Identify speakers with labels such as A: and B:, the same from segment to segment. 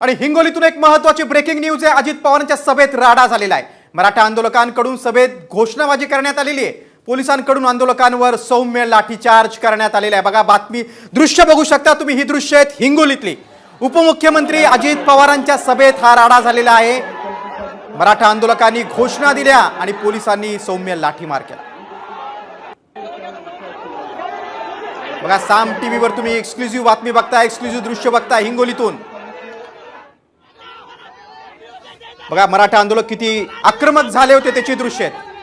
A: आणि हिंगोलीतून एक महत्वाची ब्रेकिंग न्यूज आहे. अजित पवारांच्या सभेत राडा झालेला आहे. मराठा आंदोलकांकडून सभेत घोषणाबाजी करण्यात आलेली आहे. पोलिसांकडून आंदोलकांवर सौम्य लाठीचार्ज करण्यात आलेला आहे. बघा बातमी दृश्य बघू शकता तुम्ही. ही दृश्य आहेत हिंगोलीतली. उपमुख्यमंत्री अजित पवारांच्या सभेत हा राडा झालेला आहे. मराठा आंदोलकांनी घोषणा दिल्या आणि पोलिसांनी सौम्य लाठीमार केला. बघा साम टीव्हीवर तुम्ही एक्सक्लुझिव्ह बातमी बघताय एक्सक्लुझिव्ह दृश्य बघताय हिंगोलीतून. बघा मराठा आंदोलक किती आक्रमक झाले होते त्याची दृश्य आहेत.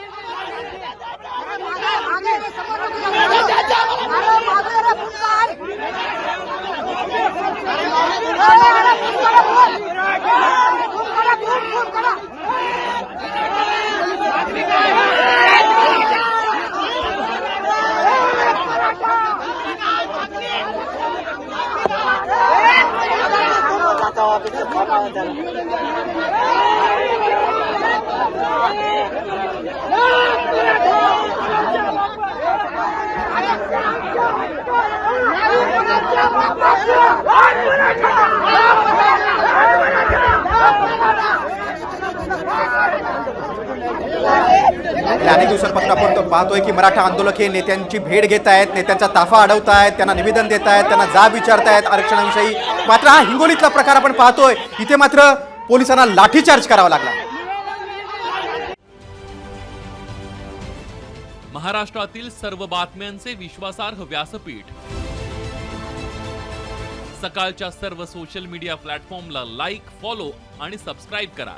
A: ثابت تتبادل गेल्या अनेक दिवसांपासून आपण तो पाहतोय की मराठा आंदोलक हे नेत्यांची भेट घेत आहेत नेत्यांचा ताफा अडवतायत त्यांना निवेदन देत आहेत त्यांना जाब विचारतायत आरक्षणाविषयी. मात्र हा हिंगोलीतला प्रकार आपण पाहतोय. इथे मात्र पोलिसांना लाठीचार्ज करावा लागला.
B: महाराष्ट्रातील सर्व बातम्यांचे विश्वासार्ह व्यासपीठ. सकाळच्या सर्व सोशल मीडिया प्लॅटफॉर्मला लाईक फॉलो आणि सबस्क्राईब करा.